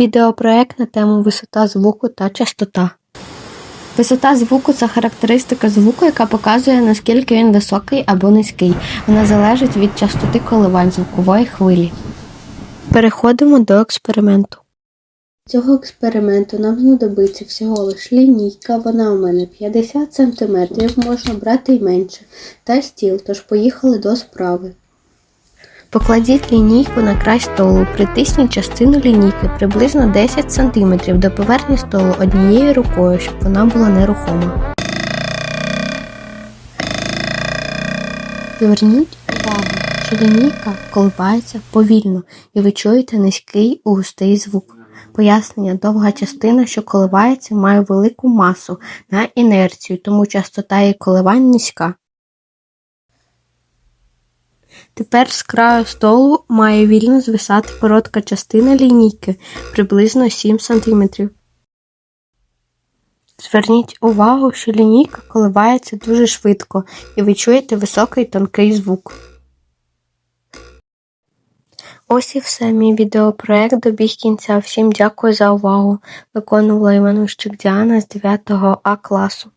Відеопроект на тему висота звуку та частота. Висота звуку це характеристика звуку, яка показує, наскільки він високий або низький. Вона залежить від частоти коливань звукової хвилі. Переходимо до експерименту. Цього експерименту нам знадобиться всього лиш лінійка, вона у мене 50 см, можна брати й менше, та стіл, тож поїхали до справи. Покладіть лінійку на край столу, притисніть частину лінійки приблизно 10 см до поверхні столу однією рукою, щоб вона була нерухома. Зверніть увагу, що лінійка коливається повільно і ви чуєте низький і густий звук. Пояснення, довга частина, що коливається, має велику масу на інерцію, тому частота її коливань низька. Тепер з краю столу має вільно звисати коротка частина лінійки приблизно 7 см. Зверніть увагу, що лінійка коливається дуже швидко і ви чуєте високий тонкий звук. Ось і все. Мій відеопроект добіг кінця. Всім дякую за увагу. Виконувала Іванущик Діана з 9 А класу.